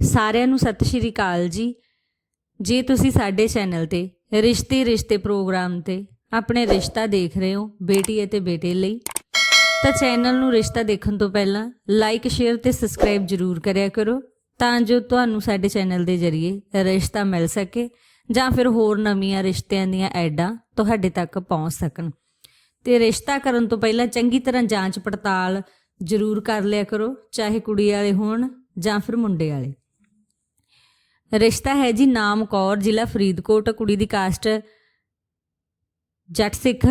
ਸਾਰਿਆਂ ਨੂੰ ਸਤਿ ਸ਼੍ਰੀ ਅਕਾਲ ਜੀ। ਜੇ ਤੁਸੀਂ ਸਾਡੇ ਚੈਨਲ ਤੇ ਰਿਸ਼ਤੇ ਰਿਸ਼ਤੇ ਪ੍ਰੋਗਰਾਮ ਤੇ ਆਪਣੇ ਰਿਸ਼ਤਾ ਦੇਖ ਰਹੇ ਹੋ ਬੇਟੀ ਅਤੇ ਬੇਟੇ ਲਈ, ਤਾਂ ਚੈਨਲ ਨੂੰ ਰਿਸ਼ਤਾ ਦੇਖਣ ਤੋਂ ਪਹਿਲਾਂ ਲਾਈਕ ਸ਼ੇਅਰ ਤੇ ਸਬਸਕ੍ਰਾਈਬ ਜ਼ਰੂਰ ਕਰਿਆ ਕਰੋ ਤਾਂ ਜੋ ਤੁਹਾਨੂੰ ਸਾਡੇ ਚੈਨਲ ਦੇ ਜ਼ਰੀਏ ਰਿਸ਼ਤਾ ਮਿਲ ਸਕੇ ਜਾਂ ਫਿਰ ਹੋਰ ਨਵੀਆਂ ਰਿਸ਼ਤਿਆਂ ਦੀਆਂ ਐਡਾਂ ਤੁਹਾਡੇ ਤੱਕ ਪਹੁੰਚ ਸਕਣ। ਤੇ ਰਿਸ਼ਤਾ ਕਰਨ ਤੋਂ ਪਹਿਲਾਂ ਚੰਗੀ ਤਰ੍ਹਾਂ ਜਾਂਚ ਪੜਤਾਲ ਜ਼ਰੂਰ ਕਰ ਲਿਆ ਕਰੋ, ਚਾਹੇ ਕੁੜੀ ਵਾਲੇ ਹੋਣ ਜਾਂ ਫਿਰ ਮੁੰਡੇ ਵਾਲੇ। ਰਿਸ਼ਤਾ ਹੈ ਜੀ ਨਾਮ ਕੌਰ, ਜ਼ਿਲ੍ਹਾ ਫਰੀਦਕੋਟ, ਕੁੜੀ ਦੀ caste Jatt Sikh.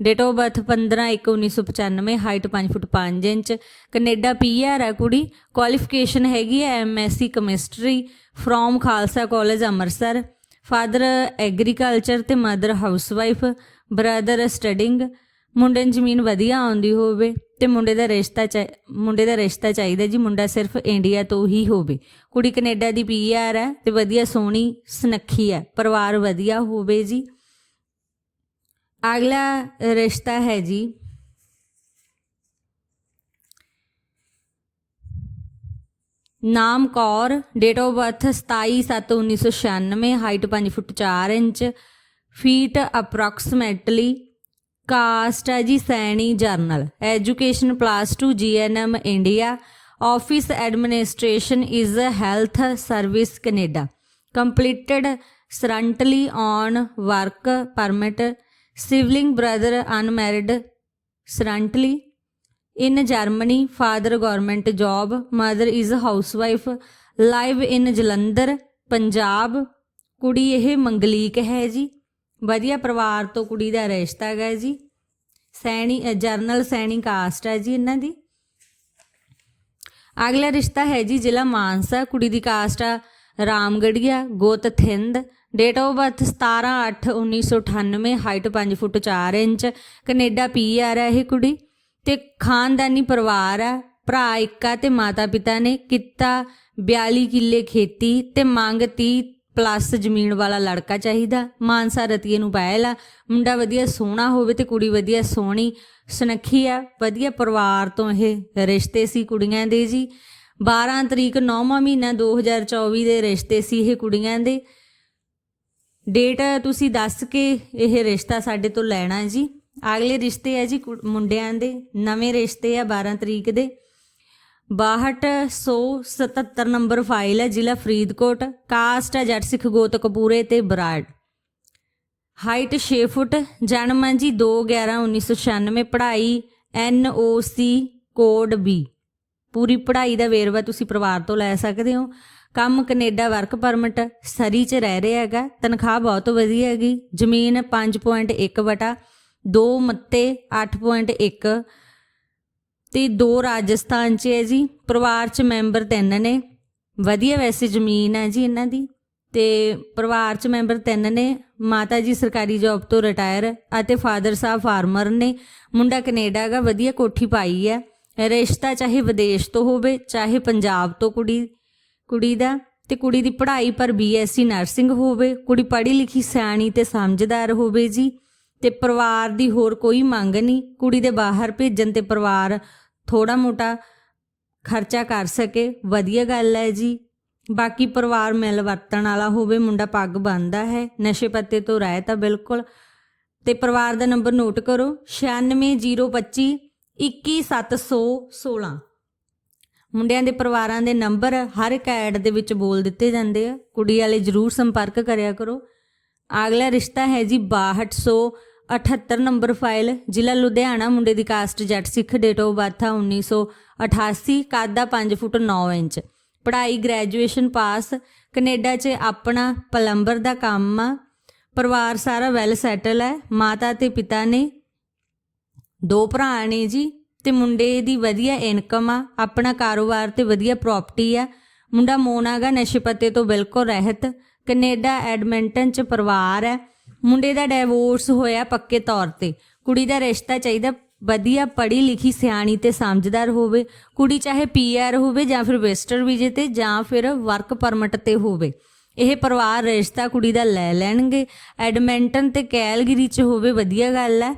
Date of birth 15/1/1995 height 5 foot 5 inch. Canada PR ਹੈ ਕੁੜੀ ਕੁਆਲੀਫਿਕੇਸ਼ਨ ਹੈਗੀ ਹੈ MSc chemistry from Khalsa college Amritsar. Father agriculture ਤੇ ਮਦਰ ਹਾਊਸਵਾਈਫ ਬ੍ਰਦਰ ਸਟੱਡਿੰਗ ਮੁੰਡੇ ਨੂੰ ਜ਼ਮੀਨ ਵਧੀਆ ਆਉਂਦੀ ਹੋਵੇ ਤੇ ਮੁੰਡੇ ਦਾ ਰਿਸ਼ਤਾ ਚਾਹੀ- ਮੁੰਡੇ ਦਾ ਰਿਸ਼ਤਾ ਚਾਹੀਦਾ ਜੀ, ਮੁੰਡਾ ਸਿਰਫ ਇੰਡੀਆ ਤੋਂ ਹੀ ਹੋਵੇ। ਕੁੜੀ ਕੈਨੇਡਾ ਦੀ ਪੀਆਰ ਹੈ ਤੇ ਵਧੀਆ ਸੋਹਣੀ, ਸੁਨੱਖੀ ਹੈ, ਪਰਿਵਾਰ ਵਧੀਆ ਹੋਵੇ ਜੀ। ਅਗਲਾ ਰਿਸ਼ਤਾ ਹੈ ਜੀ। ਨਾਮ Kaur date of birth 27/7/1996 height 5 foot 4 inch feet approximately caste ਹੈ ਜੀ Saini general. Education plus 2 GNM India office administration is health service Canada completed currently on work permit sibling brother unmarried currently in Germany father government job, mother is housewife live in Jalandhar Punjab ਕੁੜੀ ਇਹ ਮੰਗਲੀਕ ਹੈ ਜੀ। ਵਧੀਆ ਪਰਿਵਾਰ ਤੋਂ ਕੁੜੀ ਦਾ ਰਿਸ਼ਤਾ ਹੈਗਾ ਜੀ। ਸੈਣੀ ਜਰਨਲ ਸੈਣੀ ਕਾਸਟ ਹੈ ਜੀ ਇਹਨਾਂ ਦੀ। ਅਗਲਾ ਰਿਸ਼ਤਾ ਹੈ ਜੀ ਜ਼ਿਲ੍ਹਾ ਮਾਨਸਾ। ਕੁੜੀ ਦੀ ਕਾਸਟ ਆ ਰਾਮਗੜੀਆ, ਗੋਤ Thind. Date of birth 17/8/1998 height 5 foot 4 inch. Canada PR ਹੈ ਇਹ ਕੁੜੀ। ਤੇ ਖਾਨਦਾਨੀ ਪਰਿਵਾਰ ਆ ਭਰਾ ਇੱਕਾ ਤੇ ਮਾਤਾ ਪਿਤਾ ਨੇ ਕੀਤਾ 42 ਕਿੱਲੇ ਖੇਤੀ ਤੇ ਮੰਗ 30 ਪਲੱਸ ਜ਼ਮੀਨ ਵਾਲਾ ਲੜਕਾ ਚਾਹੀਦਾ, ਮਾਨਸਾ ਰਤੀਏ ਨੂੰ ਪਾਇਲਾ ਮੁੰਡਾ ਵਧੀਆ ਸੋਹਣਾ ਹੋਵੇ ਤੇ ਕੁੜੀ ਵਧੀਆ ਸੋਹਣੀ, ਸੁਨੱਖੀ ਆ, ਵਧੀਆ ਪਰਿਵਾਰ ਤੋਂ ਇਹ ਰਿਸ਼ਤੇ ਸੀ ਕੁੜੀਆਂ ਦੇ ਜੀ। 12 ਤਰੀਕ 9ਵਾਂ ਮਹੀਨਾ 2024 ਦੇ ਰਿਸ਼ਤੇ ਸੀ ਇਹ ਕੁੜੀਆਂ ਦੇ। ਡੇਟ ਤੁਸੀਂ ਦੱਸ ਕੇ ਇਹ ਰਿਸ਼ਤਾ ਸਾਡੇ ਤੋਂ ਲੈਣਾ ਜੀ। ਅਗਲੇ ਰਿਸ਼ਤੇ ਆ ਜੀ ਕੁ- ਮੁੰਡਿਆਂ ਦੇ, ਨਵੇਂ ਰਿਸ਼ਤੇ ਆ 12 ਤਰੀਕ ਦੇ। 6277 ਨੰਬਰ ਫਾਈਲ ਹੈ, ਜ਼ਿਲ੍ਹਾ ਫਰੀਦਕੋਟ, ਕਾਸਟ ਹੈ ਜੱਟ ਸਿੱਖ ਗੋਤ ਕਪੂਰੇ ਤੇ ਬਰਾੜ। ਹਾਈਟ 6 ਫੁੱਟ, ਜਨਮ ਹੈ ਜੀ 2/11/1996 ਪੜ੍ਹਾਈ ਐਨਓਸੀ ਕੋਡ ਬੀ। ਪੂਰੀ ਪੜ੍ਹਾਈ ਦਾ ਵੇਰਵਾ ਤੁਸੀਂ ਪਰਿਵਾਰ ਤੋਂ ਲੈ ਸਕਦੇ ਹੋ। ਕੰਮ ਕੈਨੇਡਾ ਵਰਕ ਪਰਮਿਟ, ਸਰੀ 'ਚ ਰਹਿ ਰਿਹਾ ਹੈਗਾ, ਤਨਖਾਹ ਬਹੁਤ ਵਧੀਆ ਹੈਗੀ। ਜ਼ਮੀਨ 5.1 ਵਟਾ 2 ਮੱਤੇ 8.1 ਤੇ ਦੋ ਰਾਜਸਥਾਨ 'ਚ ਹੈ ਜੀ, ਪਰਿਵਾਰ 'ਚ ਮੈਂਬਰ ਤਿੰਨ ਨੇ। ਵਧੀਆ ਵੈਸੇ ਜ਼ਮੀਨ ਹੈ ਜੀ ਇਹਨਾਂ ਦੀ। ਤੇ ਪਰਿਵਾਰ 'ਚ ਮੈਂਬਰ ਤਿੰਨ ਨੇ, ਮਾਤਾ ਜੀ ਸਰਕਾਰੀ ਜੌਬ ਤੋਂ ਰਿਟਾਇਰ ਅਤੇ ਫਾਦਰ ਸਾਹਿਬ ਫਾਰਮਰ ਨੇ। ਮੁੰਡਾ ਕੈਨੇਡਾ ਦਾ ਵਧੀਆ ਕੋਠੀ ਪਾਈ ਹੈ। ਰਿਸ਼ਤਾ ਚਾਹੇ ਵਿਦੇਸ਼ ਤੋਂ ਹੋਵੇ, ਚਾਹੇ ਪੰਜਾਬ ਤੋਂ ਕੁੜੀ ਕੁੜੀ ਦਾ। ਤੇ ਕੁੜੀ ਦੀ ਪੜ੍ਹਾਈ ਪਰ ਬੀਐਸਸੀ ਨਰਸਿੰਗ ਹੋਵੇ, ਕੁੜੀ ਪੜ੍ਹੀ ਲਿਖੀ ਸਿਆਣੀ ਤੇ ਸਮਝਦਾਰ ਹੋਵੇ ਜੀ। ਤੇ ਪਰਿਵਾਰ ਦੀ ਹੋਰ ਕੋਈ ਮੰਗ ਨਹੀਂ। ਕੁੜੀ ਦੇ ਬਾਹਰ ਭੇਜਣ ਤੇ ਪਰਿਵਾਰ ਥੋੜਾ ਮੋਟਾ ਖਰਚਾ ਕਰ ਸਕੇ। ਵਧੀਆ ਗੱਲ ਹੈ ਜੀ। ਬਾਕੀ ਪਰਿਵਾਰ ਮਿਲ ਵਰਤਣ ਵਾਲਾ ਹੋਵੇ, ਮੁੰਡਾ ਪੱਗ ਬੰਨਦਾ ਹੈ, ਨਸ਼ੇ ਪੱਤੇ ਤੋਂ ਰਹਿਤ ਆ ਬਿਲਕੁਲ। ਤੇ ਪਰਿਵਾਰ ਦਾ ਨੰਬਰ ਨੋਟ ਕਰੋ 96025 21716 ਮੁੰਡਿਆਂ ਦੇ ਪਰਿਵਾਰਾਂ ਦੇ ਨੰਬਰ ਹਰ ਇੱਕ ਐਡ ਦੇ ਵਿੱਚ ਬੋਲ ਦਿੱਤੇ ਜਾਂਦੇ ਆ। ਕੁੜੀ ਵਾਲੇ ਜਰੂਰ ਸੰਪਰਕ ਕਰਿਆ ਕਰੋ। ਅਗਲਾ ਰਿਸ਼ਤਾ ਹੈ ਜੀ 6278 ਨੰਬਰ ਫਾਈਲ, ਜ਼ਿਲ੍ਹਾ ਲੁਧਿਆਣਾ, ਮੁੰਡੇ ਦੀ ਕਾਸਟ ਜੱਟ ਸਿੱਖ ਡੇਟ ਆਫ ਬਰਥ ਆ 1988 ਕੱਦ ਆ 5 ਫੁੱਟ 9 ਇੰਚ। ਪੜ੍ਹਾਈ ਗ੍ਰੈਜੂਏਸ਼ਨ ਪਾਸ ਕੈਨੇਡਾ 'ਚ ਆਪਣਾ ਪਲੰਬਰ ਦਾ ਕੰਮ ਆ। ਪਰਿਵਾਰ ਸਾਰਾ ਵੈਲ ਸੈਟਲ ਹੈ ਮਾਤਾ ਤੇ ਪਿਤਾ ਨੇ ਦੋ ਭਰਾ ਨੇ ਜੀ, ਤੇ ਮੁੰਡੇ ਦੀ ਵਧੀਆ ਇਨਕਮ ਆ, ਆਪਣਾ ਕਾਰੋਬਾਰ ਤੇ ਵਧੀਆ ਪ੍ਰਾਪਰਟੀ ਆ। ਮੁੰਡਾ ਮੋਨਾਗਾ ਨਸ਼ੇ ਪੱਤੇ ਤੋਂ ਬਿਲਕੁਲ ਰਹਿਤ, ਕੈਨੇਡਾ ਐਡਮਿੰਟਨ ਚ ਪਰਿਵਾਰ ਹੈ ਮੁੰਡੇ ਦਾ ਡਿਵੋਰਸ ਹੋਇਆ ਪੱਕੇ ਤੌਰ ਤੇ। ਕੁੜੀ ਦਾ ਰਿਸ਼ਤਾ ਚਾਹੀਦਾ, ਵਧੀਆ ਪੜ੍ਹੀ ਲਿਖੀ, ਸਿਆਣੀ ਤੇ ਸਮਝਦਾਰ ਹੋਵੇ। ਕੁੜੀ ਚਾਹੇ ਪੀਆਰ ਹੋਵੇ ਜਾਂ ਫਿਰ ਵੈਸਟਰ ਵੀਜ਼ੇ ਤੇ ਜਾਂ ਫਿਰ ਵਰਕ ਪਰਮਿਟ ਤੇ ਹੋਵੇ। ਇਹ ਪਰਿਵਾਰ ਰਿਸ਼ਤਾ ਕੁੜੀ ਦਾ ਲੈ ਲੈਣਗੇ। ਐਡਮਿੰਟਨ ਤੇ ਕੈਲਗਰੀ ਚ ਹੋਵੇ ਵਧੀਆ ਗੱਲ ਹੈ।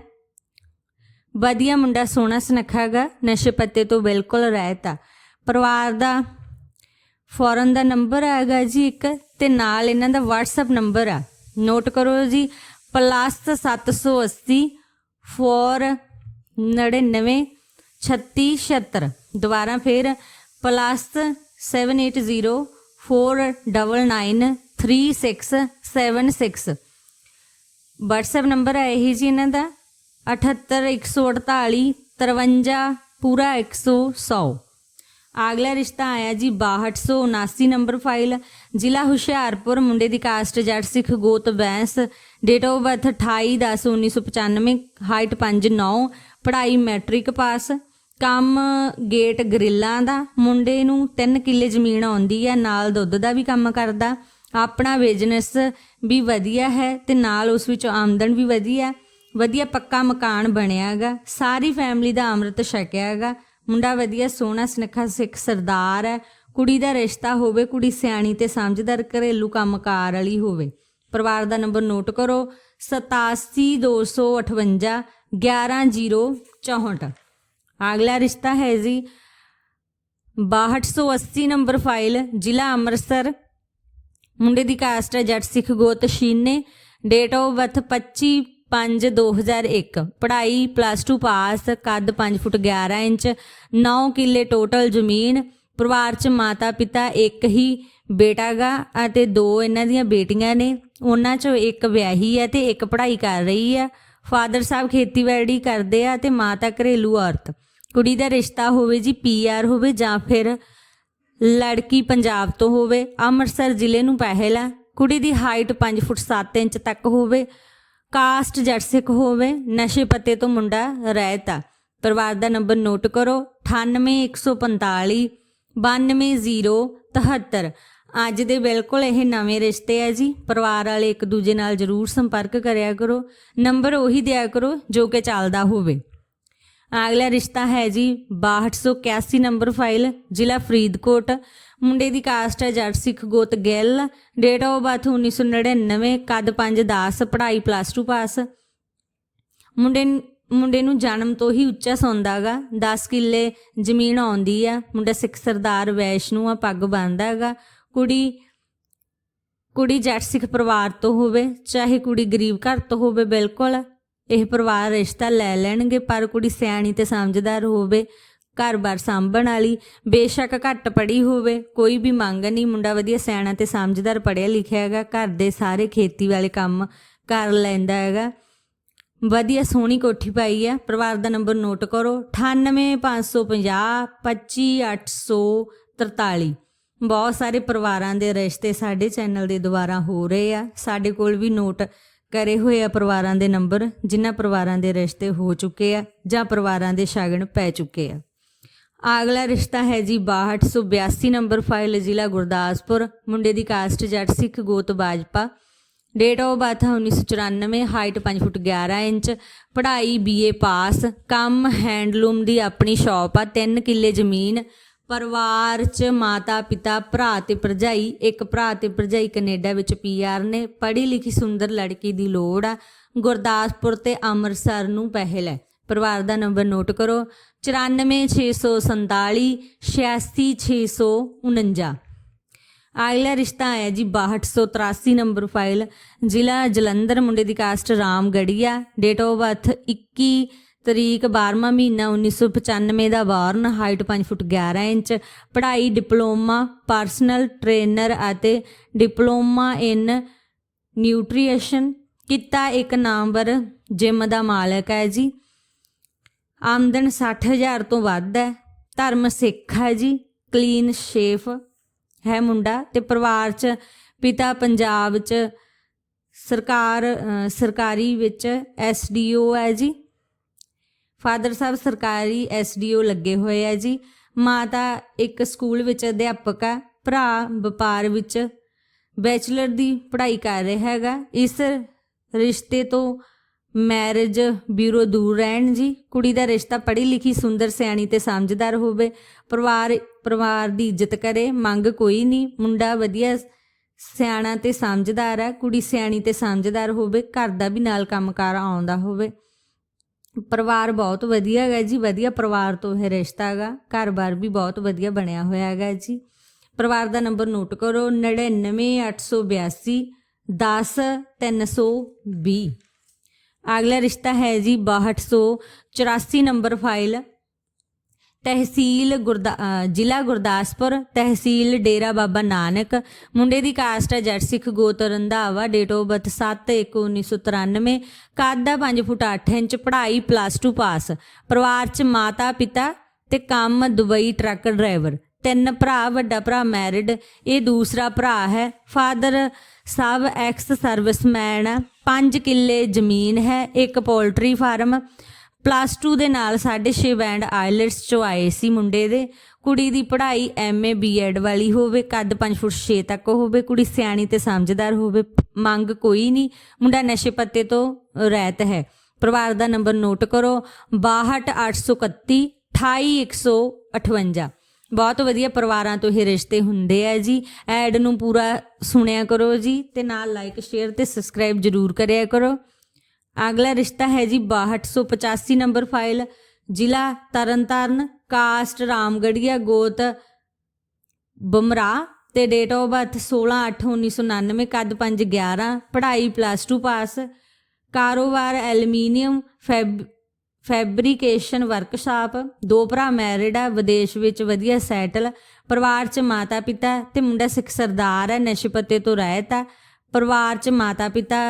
ਵਧੀਆ ਮੁੰਡਾ ਸੋਹਣਾ ਸੁਨੱਖਾ ਗਾ, ਨਸ਼ੇ ਪੱਤੇ ਤੋਂ ਬਿਲਕੁਲ ਰਹਿਤ ਆ। ਪਰਿਵਾਰ ਦਾ ਫੋਰਨ ਦਾ ਨੰਬਰ ਹੈਗਾ ਜੀ ਇੱਕ ਤੇ ਨਾਲ ਇਹਨਾਂ ਦਾ WhatsApp ਨੰਬਰ ਆ। ਨੋਟ ਕਰੋ ਜੀ। ਪਲੱਸ 780 4 99 36 76 ਦੁਬਾਰਾ ਫਿਰ ਪਲੱਸ 780 499 3676 WhatsApp ਨੰਬਰ ਹੈ ਇਹੀ ਜੀ ਇਹਨਾਂ ਦਾ। 78148 53 ਪੂਰਾ 100 ਅਗਲਾ ਰਿਸ਼ਤਾ ਆਇਆ ਜੀ 6279 ਨੰਬਰ ਫਾਈਲ, ਜ਼ਿਲ੍ਹਾ ਹੁਸ਼ਿਆਰਪੁਰ, ਮੁੰਡੇ ਦੀ ਕਾਸਟ ਜੱਟ ਸਿੱਖ ਗੋਤ Bains date of birth 28/10/1995 height 5'9 ਪੜ੍ਹਾਈ ਮੈਟ੍ਰਿਕ ਪਾਸ ਕੰਮ ਗੇਟ ਗਰਿੱਲਾਂ ਦਾ, ਮੁੰਡੇ ਨੂੰ 3 ਕਿੱਲੇ ਜ਼ਮੀਨ ਆਉਂਦੀ ਹੈ, ਨਾਲ ਦੁੱਧ ਦਾ ਵੀ ਕੰਮ ਕਰਦਾ, ਆਪਣਾ ਬਿਜ਼ਨਸ ਵੀ ਵਧੀਆ ਹੈ ਤੇ ਨਾਲ ਉਸ ਵਿੱਚ ਆਮਦਨ ਵੀ ਵਧੀਆ ਵਧੀਆ ਪੱਕਾ ਮਕਾਨ ਬਣਿਆਗਾ ਸਾਰੀ ਫੈਮਿਲੀ ਦਾ ਅੰਮ੍ਰਿਤ ਛਕਿਆਗਾ ਮੁੰਡਾ ਵਧੀਆ, ਸੋਹਣਾ, ਸੁਨੱਖਾ ਸਿੱਖ ਸਰਦਾਰ ਹੈ। ਕੁੜੀ ਦਾ ਰਿਸ਼ਤਾ ਹੋਵੇ, ਕੁੜੀ ਸਿਆਣੀ ਤੇ ਸਮਝਦਾਰ ਘਰੇਲੂ ਕੰਮਕਾਰ ਵਾਲੀ ਹੋਵੇ। ਪਰਿਵਾਰ ਦਾ ਨੰਬਰ ਨੋਟ ਕਰੋ। 87258 11064 ਅਗਲਾ ਰਿਸ਼ਤਾ ਹੈ ਜੀ 6280 ਨੰਬਰ ਫਾਈਲ, ਜ਼ਿਲ੍ਹਾ ਅੰਮ੍ਰਿਤਸਰ। ਮੁੰਡੇ ਦੀ ਕਾਸਟ ਹੈ ਜੱਟ ਸਿੱਖ ਗੋਤ ਸ਼ੀਨੇ। ਡੇਟ ਆਫ ਬਰਥ 25 5 2001 ਪੜ੍ਹਾਈ ਪਲੱਸ 2 ਪਾਸ ਕੱਦ 5 ਫੁੱਟ 11 ਇੰਚ 9 ਕਿੱਲੇ ਟੋਟਲ ਜ਼ਮੀਨ, ਪਰਿਵਾਰ ਚ ਮਾਤਾ ਪਿਤਾ ਇੱਕ ਹੀ ਬੇਟਾ ਗਾ ਅਤੇ ਦੋ ਇਹਨਾਂ ਦੀਆਂ ਬੇਟੀਆਂ ਨੇ। ਉਹਨਾਂ ਚੋਂ ਇੱਕ ਵਿਆਹੀ ਹੈ ਤੇ ਇੱਕ ਪੜ੍ਹਾਈ ਕਰ ਰਹੀ ਹੈ। ਫਾਦਰ ਸਾਹਿਬ ਖੇਤੀਬਾੜੀ ਕਰਦੇ ਆ ਤੇ ਮਾਤਾ ਘਰੇਲੂ ਔਰਤ। ਕੁੜੀ ਦਾ ਰਿਸ਼ਤਾ ਹੋਵੇ ਜੀ ਪੀਆਰ ਹੋਵੇ ਜਾਂ ਫਿਰ ਲੜਕੀ ਪੰਜਾਬ ਤੋਂ ਹੋਵੇ, ਅੰਮ੍ਰਿਤਸਰ ਜ਼ਿਲ੍ਹੇ ਨੂੰ ਪਹਿਲ ਆ ਕੁੜੀ ਦੀ ਹਾਈਟ 5 ਫੁੱਟ 7 ਇੰਚ ਤੱਕ ਹੋਵੇ। ਕਾਸਟ ਜੱਟ ਹੋਵੇ, ਨਸ਼ੇ ਪੱਤੇ ਤੋਂ ਮੁੰਡਾ ਰਹਿਤਾ। ਪਰਿਵਾਰ ਦਾ ਨੰਬਰ ਨੋਟ ਕਰੋ 98145 92073 ਅੱਜ ਦੇ ਬਿਲਕੁਲ ਇਹ ਨਵੇਂ ਰਿਸ਼ਤੇ ਆ ਜੀ। ਪਰਿਵਾਰ ਵਾਲੇ ਇੱਕ ਦੂਜੇ ਨਾਲ ਜਰੂਰ ਸੰਪਰਕ ਕਰਿਆ ਕਰੋ। ਨੰਬਰ ਉਹੀ ਦਿਆ ਕਰੋ ਜੋ ਕਿ ਚੱਲਦਾ ਹੋਵੇ। ਅਗਲਾ ਰਿਸ਼ਤਾ ਹੈ ਜੀ 6281 ਨੰਬਰ ਫਾਈਲ, ਜ਼ਿਲ੍ਹਾ ਫਰੀਦਕੋਟ। ਮੁੰਡੇ ਦੀ ਕਾਸਟ ਹੈ ਜੱਟ ਸਿੱਖ ਗੋਤ ਗਿੱਲ। ਡੇਟ ਆਫ ਬਰਥ 1999 ਕਦ 5-10 ਪੜ੍ਹਾਈ ਪਲੱਸ 2 ਪਾਸ ਮੁੰਡੇ ਮੁੰਡੇ ਨੂੰ ਜਨਮ ਤੋਂ ਹੀ ਉੱਚਾ ਸੌਂਦਾਗਾ 10 ਕਿੱਲੇ ਜ਼ਮੀਨ ਆਉਂਦੀ ਆ। ਮੁੰਡਾ ਸਿੱਖ ਸਰਦਾਰ ਵੈਸ਼ਨੂ ਆ, ਪੱਗ ਬੰਨਦਾਗਾ ਕੁੜੀ ਕੁੜੀ ਜੱਟ ਸਿੱਖ ਪਰਿਵਾਰ ਤੋਂ ਹੋਵੇ, ਚਾਹੇ ਕੁੜੀ ਗਰੀਬ ਘਰ ਤੋਂ ਹੋਵੇ, ਬਿਲਕੁਲ। ਇਹ ਪਰਿਵਾਰ ਰਿਸ਼ਤਾ ਲੈ ਲੈਣਗੇ, ਪਰ ਕੁੜੀ ਸਿਆਣੀ ਤੇ ਸਮਝਦਾਰ ਹੋਵੇ, ਘਰ-ਬਾਰ ਸਾਂਭਣ ਵਾਲੀ, ਬੇਸ਼ੱਕ ਘੱਟ ਪੜ੍ਹੀ ਹੋਵੇ, ਕੋਈ ਵੀ ਮੰਗ ਨਹੀਂ। ਮੁੰਡਾ ਵਧੀਆ ਸਿਆਣਾ ਤੇ ਸਮਝਦਾਰ ਪੜ੍ਹਿਆ ਲਿਖਿਆ ਹੈਗਾ, ਘਰ ਦੇ ਸਾਰੇ ਖੇਤੀ ਵਾਲੇ ਕੰਮ ਕਰ ਲੈਂਦਾ ਹੈਗਾ। ਵਧੀਆ ਸੋਹਣੀ ਕੋਠੀ ਪਾਈ ਹੈ ਪਰਿਵਾਰ ਦਾ ਨੰਬਰ ਨੋਟ ਕਰੋ 9855 25843 ਬਹੁਤ ਸਾਰੇ ਪਰਿਵਾਰਾਂ ਦੇ ਰਿਸ਼ਤੇ ਸਾਡੇ ਚੈਨਲ ਦੇ ਦੁਆਰਾ ਹੋ ਰਹੇ ਆ, ਸਾਡੇ ਕੋਲ ਵੀ ਨੋਟ ਕਰੇ ਹੋਏ ਆ ਪਰਿਵਾਰਾਂ ਦੇ ਨੰਬਰ, ਜਿਨ੍ਹਾਂ ਪਰਿਵਾਰਾਂ ਦੇ ਰਿਸ਼ਤੇ ਹੋ ਚੁੱਕੇ ਆ ਜਾਂ ਪਰਿਵਾਰਾਂ ਦੇ ਸ਼ਗਨ ਪੈ ਚੁੱਕੇ ਆ। ਅਗਲਾ ਰਿਸ਼ਤਾ ਹੈ ਜੀ 6282 ਨੰਬਰ ਫਾਈਲ, ਜ਼ਿਲ੍ਹਾ ਗੁਰਦਾਸਪੁਰ। ਮੁੰਡੇ ਦੀ ਕਾਸਟ ਜੱਟ ਸਿੱਖ ਗੋਤ Bajpa. Date of birth 1994 height 5 foot 11 inch. ਪੜ੍ਹਾਈ ਬੀਏ ਪਾਸ ਕੰਮ ਹੈਂਡਲੂਮ ਦੀ ਆਪਣੀ ਸ਼ਾਪ ਆ 3 ਕਿੱਲੇ ਜ਼ਮੀਨ। ਪਰਿਵਾਰ ਚ ਮਾਤਾ, ਪਿਤਾ, ਭਰਾ ਤੇ ਭਰਜਾਈ, ਇੱਕ ਭਰਾ ਤੇ ਭਰਜਾਈ ਕੈਨੇਡਾ ਵਿੱਚ ਪੀਆਰ ਨੇ ਪੜ੍ਹੀ ਲਿਖੀ ਸੁੰਦਰ ਲੜਕੀ ਦੀ ਲੋੜ ਆ। ਗੁਰਦਾਸਪੁਰ ਤੇ ਅੰਮ੍ਰਿਤਸਰ ਨੂੰ ਪਹਿਲ ਹੈ। ਪਰਿਵਾਰ ਦਾ ਨੰਬਰ ਨੋਟ ਕਰੋ। 94647 86649 ਅਗਲਾ ਰਿਸ਼ਤਾ ਆਇਆ ਜੀ 6283 ਨੰਬਰ ਫਾਈਲ। ਜ਼ਿਲ੍ਹਾ ਜਲੰਧਰ ਮੁੰਡੇ ਦੀ caste Ramgarhia date of birth 21 ਤਰੀਕ 12ਵਾਂ ਮਹੀਨਾ 1995 ਦਾ ਵਾਰਨ, ਹਾਈਟ 5 ਫੁੱਟ 11 ਇੰਚ, ਪੜ੍ਹਾਈ, ਡਿਪਲੋਮਾ, ਪਰਸਨਲ ਟ੍ਰੇਨਰ ਅਤੇ ਡਿਪਲੋਮਾ ਇਨ ਨਿਊਟ੍ਰੀਸ਼ਨ ਕਿੱਤਾ ਇੱਕ ਨਾਮਵਰ ਜਿਮ ਦਾ ਮਾਲਕ ਹੈ ਜੀ। ਆਮਦਨ 60000 ਤੋਂ ਵੱਧ ਹੈ, ਧਰਮ ਸਿੱਖ ਹੈ ਜੀ, ਕਲੀਨ ਸ਼ੇਫ ਹੈ ਮੁੰਡਾ ਤੇ ਪਰਿਵਾਰ ਚ ਪਿਤਾ ਪੰਜਾਬ ਚ ਸਰਕਾਰ ਸਰਕਾਰੀ ਵਿੱਚ ਐਸਡੀਓ ਹੈ ਜੀ। ਫਾਦਰ ਸਾਹਿਬ ਸਰਕਾਰੀ ਐਸਡੀਓ ਲੱਗੇ ਹੋਏ ਆ ਜੀ। ਮਾਤਾ ਇੱਕ ਸਕੂਲ ਵਿੱਚ ਅਧਿਆਪਕ ਆ, ਭਰਾ ਵਪਾਰ ਵਿੱਚ ਬੈਚਲਰ ਦੀ ਪੜ੍ਹਾਈ ਕਰ ਰਿਹਾ ਹੈਗਾ। ਇਸ ਰਿਸ਼ਤੇ ਤੋਂ ਮੈਰਿਜ ਬਿਊਰੋ ਦੂਰ ਰਹਿਣ ਜੀ। ਕੁੜੀ ਦਾ ਰਿਸ਼ਤਾ ਪੜ੍ਹੀ ਲਿਖੀ, ਸੁੰਦਰ, ਸਿਆਣੀ ਤੇ ਸਮਝਦਾਰ ਹੋਵੇ। ਪਰਿਵਾਰ ਪਰਿਵਾਰ ਦੀ ਇੱਜ਼ਤ ਕਰੇ, ਮੰਗ ਕੋਈ ਨਹੀਂ। ਮੁੰਡਾ ਵਧੀਆ, ਸਿਆਣਾ ਤੇ ਸਮਝਦਾਰ ਹੈ ਕੁੜੀ ਸਿਆਣੀ ਤੇ ਸਮਝਦਾਰ ਹੋਵੇ, ਘਰ ਦਾ ਵੀ ਨਾਲ ਕੰਮਕਾਰ ਆਉਂਦਾ ਹੋਵੇ। ਪਰਿਵਾਰ ਬਹੁਤ ਵਧੀਆ ਹੈਗਾ ਜੀ, ਵਧੀਆ ਪਰਿਵਾਰ ਤੋਂ ਇਹ ਰਿਸ਼ਤਾ ਹੈਗਾ। ਘਰ-ਬਾਰ ਵੀ ਬਹੁਤ ਵਧੀਆ ਬਣਿਆ ਹੋਇਆ ਹੈਗਾ ਜੀ। ਪਰਿਵਾਰ ਦਾ ਨੰਬਰ ਨੋਟ ਕਰੋ 99882 10320 ਅਗਲਾ ਰਿਸ਼ਤਾ ਹੈ ਜੀ 6284 ਨੰਬਰ ਫਾਈਲ। ਤਹਿਸੀਲ ਗੁਰਦਾ ਜ਼ਿਲ੍ਹਾ ਗੁਰਦਾਸਪੁਰ, ਤਹਿਸੀਲ ਡੇਰਾ ਬਾਬਾ ਨਾਨਕ। ਮੁੰਡੇ ਦੀ ਕਾਸਟ ਹੈ ਜੱਟ ਸਿੱਖ ਗੋਤ ਰੰਧਾਵਾ ਡੇਟ ਆਫ ਬਰਥ 7/1/1993 ਕੱਦ ਦਾ 5 ਫੁੱਟ 8 ਇੰਚ, ਪੜ੍ਹਾਈ ਪਲੱਸ 2 ਪਾਸ ਪਰਿਵਾਰ 'ਚ ਮਾਤਾ, ਪਿਤਾ ਤੇ ਕੰਮ, ਦੁਬਈ ਟਰੱਕ ਡਰਾਈਵਰ। ਤਿੰਨ ਭਰਾ, ਵੱਡਾ ਭਰਾ ਮੈਰਿਡ ਇਹ ਦੂਸਰਾ ਭਰਾ ਹੈ। ਫਾਦਰ ਸਬ ਐਕਸ ਸਰਵਿਸਮੈਨ 5 ਕਿੱਲੇ ਜ਼ਮੀਨ ਹੈ। ਇੱਕ ਪੋਲਟਰੀ ਫਾਰਮ ਪਲੱਸ 2 ਦੇ ਨਾਲ 6.5 ਬੈਂਡ ਆਇਲਟਸ ਚੋਂ ਆਏ ਸੀ ਮੁੰਡੇ ਦੇ। ਕੁੜੀ ਦੀ ਪੜ੍ਹਾਈ ਐਮਏ ਬੀਐਡ ਵਾਲੀ ਹੋਵੇ, ਕੱਦ 5 ਫੁੱਟ 6 ਤੱਕ ਹੋਵੇ, ਕੁੜੀ ਸਿਆਣੀ ਤੇ ਸਮਝਦਾਰ ਹੋਵੇ, ਮੰਗ ਕੋਈ ਨਹੀਂ। ਮੁੰਡਾ ਨਸ਼ੇ ਪੱਤੇ ਤੋਂ ਰਹਿਤ ਹੈ। ਪਰਿਵਾਰ ਦਾ ਨੰਬਰ ਨੋਟ ਕਰੋ 62831 28158 ਬਹੁਤ ਵਧੀਆ ਪਰਿਵਾਰਾਂ ਤੋਂ ਇਹ ਰਿਸ਼ਤੇ ਹੁੰਦੇ ਆ ਜੀ। ਐਡ ਨੂੰ ਪੂਰਾ ਸੁਣਿਆ ਕਰੋ ਜੀ ਤੇ ਨਾਲ ਲਾਈਕ ਸ਼ੇਅਰ ਤੇ ਸਬਸਕ੍ਰਾਈਬ ਜਰੂਰ ਕਰਿਆ ਕਰੋ। ਅਗਲਾ ਰਿਸ਼ਤਾ ਹੈ ਜੀ 6285 ਨੰਬਰ ਫਾਈਲ, ਜ਼ਿਲ੍ਹਾ ਤਰਨਤਾਰਨ, ਕਾਸਟ ਰਾਮਗੜੀਆ, ਗੋਤ ਬਮਰਾ ਤੇ ਡੇਟ ਆਫ ਬਰਥ 16/8/1999 ਕੱਦ 5/11 ਪੜ੍ਹਾਈ ਪਲੱਸ 2 ਪਾਸ ਕਾਰੋਬਾਰ ਐਲੂਮੀਨੀਅਮ, ਫੈਬ, ਫੈਬਰੀਕੇਸ਼ਨ ਵਰਕਸ਼ਾਪ ਦੋ ਭਰਾ ਮੈਰਿਡ ਆ, ਵਿਦੇਸ਼ ਵਿੱਚ ਵਧੀਆ ਸੈਟਲ ਪਰਿਵਾਰ 'ਚ ਮਾਤਾ ਪਿਤਾ ਤੇ ਮੁੰਡਾ ਸਿੱਖ ਸਰਦਾਰ ਹੈ, ਨਸ਼ੇ ਪੱਤੇ ਤੋਂ ਰਹਿਤ ਆ, ਪਰਿਵਾਰ 'ਚ ਮਾਤਾ ਪਿਤਾ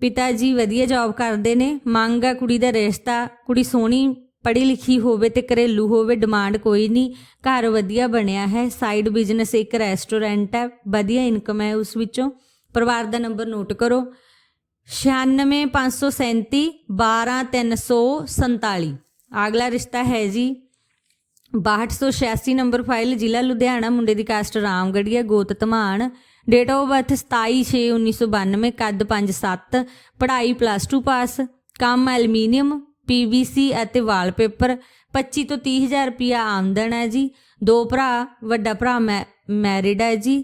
ਪਿਤਾ ਜੀ ਵਧੀਆ ਜੌਬ ਕਰਦੇ ਨੇ, ਮੰਗ ਆ ਕੁੜੀ ਦਾ ਰਿਸ਼ਤਾ, ਕੁੜੀ ਸੋਹਣੀ ਪੜ੍ਹੀ ਲਿਖੀ ਹੋਵੇ ਤੇ ਘਰੇਲੂ ਹੋਵੇ ਡਿਮਾਂਡ ਕੋਈ ਨਹੀਂ, ਘਰ ਵਧੀਆ ਬਣਿਆ ਹੈ ਸਾਈਡ ਬਿਜ਼ਨਸ ਇੱਕ ਰੈਸਟੋਰੈਂਟ ਹੈ, ਵਧੀਆ ਇਨਕਮ ਹੈ ਉਸ ਵਿੱਚੋਂ, ਪਰਿਵਾਰ ਦਾ ਨੰਬਰ ਨੋਟ ਕਰੋ 96537 12347 ਅਗਲਾ ਰਿਸ਼ਤਾ ਹੈ ਜੀ 6286 ਨੰਬਰ ਫਾਈਲ ਜ਼ਿਲ੍ਹਾ ਲੁਧਿਆਣਾ, ਮੁੰਡੇ ਦੀ ਕਾਸਟ ਰਾਮਗੜੀਆ ਗੋਤ ਧਮਾਨ। ਡੇਟ ਆਫ ਬਰਥ 27/6/1992 ਕੱਦ 5/7 ਪੜ੍ਹਾਈ ਪਲੱਸ 2 ਪਾਸ ਕੰਮ ਐਲੂਮੀਨੀਅਮ ਪੀਵੀਸੀ ਅਤੇ ਵਾਲਪੇਪਰ 25 ਤੋਂ 30000 ਰੁਪਿਆ ਆਮਦਨ ਹੈ ਜੀ। ਦੋ ਭਰਾ, ਵੱਡਾ ਭਰਾ ਮੈਰਿਡ ਹੈ ਜੀ।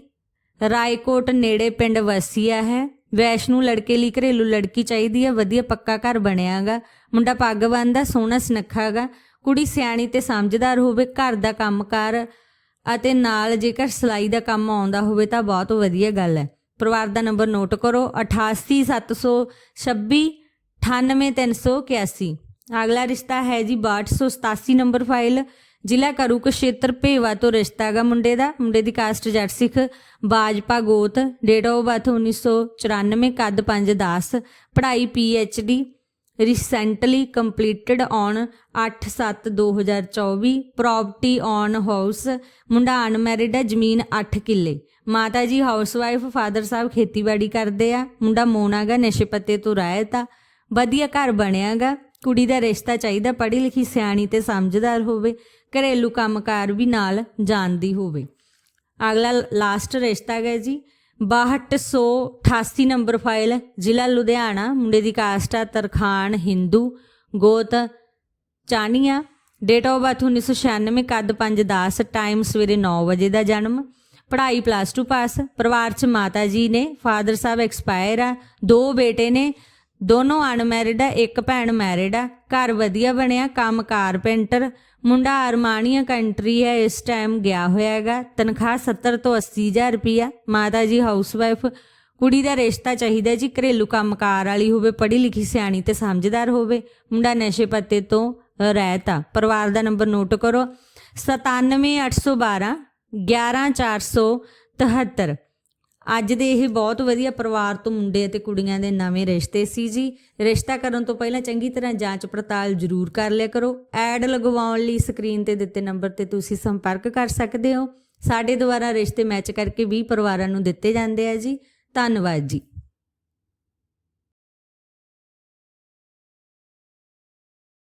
ਰਾਏਕੋਟ ਨੇੜੇ ਪਿੰਡ ਵਸੀਆ ਹੈ। ਵੈਸ਼ਨੂ ਲੜਕੇ ਲਈ ਘਰੇਲੂ ਲੜਕੀ ਚਾਹੀਦੀ ਹੈ, ਵਧੀਆ ਪੱਕਾ ਘਰ ਬਣਿਆਗਾ। ਮੁੰਡਾ ਪੱਗ ਬੰਨਦਾ, ਸੋਹਣਾ ਸੁਨੱਖਾਗਾ ਕੁੜੀ ਸਿਆਣੀ ਤੇ ਸਮਝਦਾਰ ਹੋਵੇ, ਘਰ ਦਾ ਕੰਮਕਾਰ ਅਤੇ ਨਾਲ ਜੇਕਰ ਸਿਲਾਈ ਦਾ ਕੰਮ ਆਉਂਦਾ ਹੋਵੇ ਤਾਂ ਬਹੁਤ ਵਧੀਆ ਗੱਲ ਹੈ। ਪਰਿਵਾਰ ਦਾ ਨੰਬਰ ਨੋਟ ਕਰੋ 88726 98381 ਅਗਲਾ ਰਿਸ਼ਤਾ ਹੈ ਜੀ 6287 ਨੰਬਰ ਫਾਈਲ, ਜ਼ਿਲ੍ਹਾ ਕਰੂਕ ਖੇਤਰ ਭੇਵਾ ਤੋਂ ਰਿਸ਼ਤਾ ਹੈਗਾ ਮੁੰਡੇ ਦਾ। ਮੁੰਡੇ ਦੀ ਕਾਸਟ ਜੱਟ ਸਿੱਖ ਬਾਜਪਾ ਗੋਤ, ਡੇਟ ਆਫ ਬਰਥ 1994 ਕੱਦ 510 ਪੜ੍ਹਾਈ D recently completed on 8/7/2024 property on house ਮੁੰਡਾ ਅਨਮੈਰਿਡ ਹੈ, ਜ਼ਮੀਨ 8 ਕਿੱਲੇ। ਮਾਤਾ ਜੀ ਹਾਊਸਵਾਈਫ ਫਾਦਰ ਸਾਹਿਬ ਖੇਤੀਬਾੜੀ ਕਰਦੇ ਆ। ਮੁੰਡਾ ਮੋਨਾਗਾ ਨਸ਼ੇ ਪੱਤੇ ਤੋਂ ਰਾਇਤ ਆ। ਵਧੀਆ ਘਰ ਬਣਿਆਗਾ ਕੁੜੀ ਦਾ ਰਿਸ਼ਤਾ ਚਾਹੀਦਾ, ਪੜ੍ਹੀ ਲਿਖੀ, ਸਿਆਣੀ ਤੇ ਸਮਝਦਾਰ ਹੋਵੇ। ਘਰੇਲੂ ਕੰਮਕਾਰ ਵੀ ਨਾਲ ਜਾਣਦੀ ਹੋਵੇ। ਅਗਲਾ ਲਾਸਟ ਰਿਸ਼ਤਾ ਹੈ ਜੀ। 6288 ਨੰਬਰ ਫਾਈਲ, ਜ਼ਿਲ੍ਹਾ ਲੁਧਿਆਣਾ, ਮੁੰਡੇ ਦੀ ਕਾਸਟ ਆ ਤਰਖਾਨ ਹਿੰਦੂ, ਗੋਤ, ਚਾਨੀਆ ਡੇਟ ਆਫ ਬਰਥ 1996 ਕੱਦ 510 ਟਾਈਮ ਸਵੇਰੇ 9 ਵਜੇ ਦਾ ਜਨਮ, ਪੜ੍ਹਾਈ ਪਲੱਸ 2 ਪਾਸ ਪਰਿਵਾਰ 'ਚ ਮਾਤਾ ਜੀ ਨੇ ਫਾਦਰ ਸਾਹਿਬ ਐਕਸਪਾਇਰ ਆ, ਦੋ ਬੇਟੇ ਨੇ, ਦੋਨੋਂ ਅਨਮੈਰਿਡ ਆ, ਇੱਕ ਭੈਣ ਮੈਰਿਡ ਆ, ਘਰ ਵਧੀਆ ਬਣਿਆ, ਕੰਮ ਕਾਰਪੈਂਟਰ ਮੁੰਡਾ ਅਰਮਾਨੀਆ ਕੰਟਰੀ ਹੈ, ਇਸ ਟਾਈਮ ਗਿਆ ਹੋਇਆ ਹੈਗਾ। ਤਨਖਾਹ 70 ਤੋਂ 80000 ਰੁਪਿਆ ਮਾਤਾ ਜੀ ਹਾਊਸਵਾਈਫ ਕੁੜੀ ਦਾ ਰਿਸ਼ਤਾ ਚਾਹੀਦਾ ਜੀ, ਘਰੇਲੂ ਕੰਮਕਾਰ ਵਾਲੀ ਹੋਵੇ, ਪੜ੍ਹੀ ਲਿਖੀ ਸਿਆਣੀ ਤੇ ਸਮਝਦਾਰ ਹੋਵੇ। ਮੁੰਡਾ ਨਸ਼ੇ ਪੱਤੇ ਤੋਂ ਰਹਿਤ ਆ। ਪਰਿਵਾਰ ਦਾ ਨੰਬਰ ਨੋਟ ਕਰੋ। 97812 11473 ਅੱਜ ਦੇ ਇਹ ਬਹੁਤ ਵਧੀਆ ਪਰਿਵਾਰ ਤੋਂ ਮੁੰਡੇ ਅਤੇ ਕੁੜੀਆਂ ਦੇ ਨਵੇਂ ਰਿਸ਼ਤੇ ਸੀ ਜੀ। ਰਿਸ਼ਤਾ ਕਰਨ ਤੋਂ ਪਹਿਲਾਂ ਚੰਗੀ ਤਰ੍ਹਾਂ ਜਾਂਚ ਪੜਤਾਲ ਜ਼ਰੂਰ ਕਰ ਲਿਆ ਕਰੋ। ਐਡ ਲਗਵਾਉਣ ਲਈ ਸਕਰੀਨ ਤੇ ਦਿੱਤੇ ਨੰਬਰ ਤੇ ਤੁਸੀਂ ਸੰਪਰਕ ਕਰ ਸਕਦੇ ਹੋ। ਸਾਡੇ ਦੁਆਰਾ ਰਿਸ਼ਤੇ ਮੈਚ ਕਰਕੇ 20 ਪਰਿਵਾਰਾਂ ਨੂੰ ਦਿੱਤੇ ਜਾਂਦੇ ਆ ਜੀ। ਧੰਨਵਾਦ ਜੀ।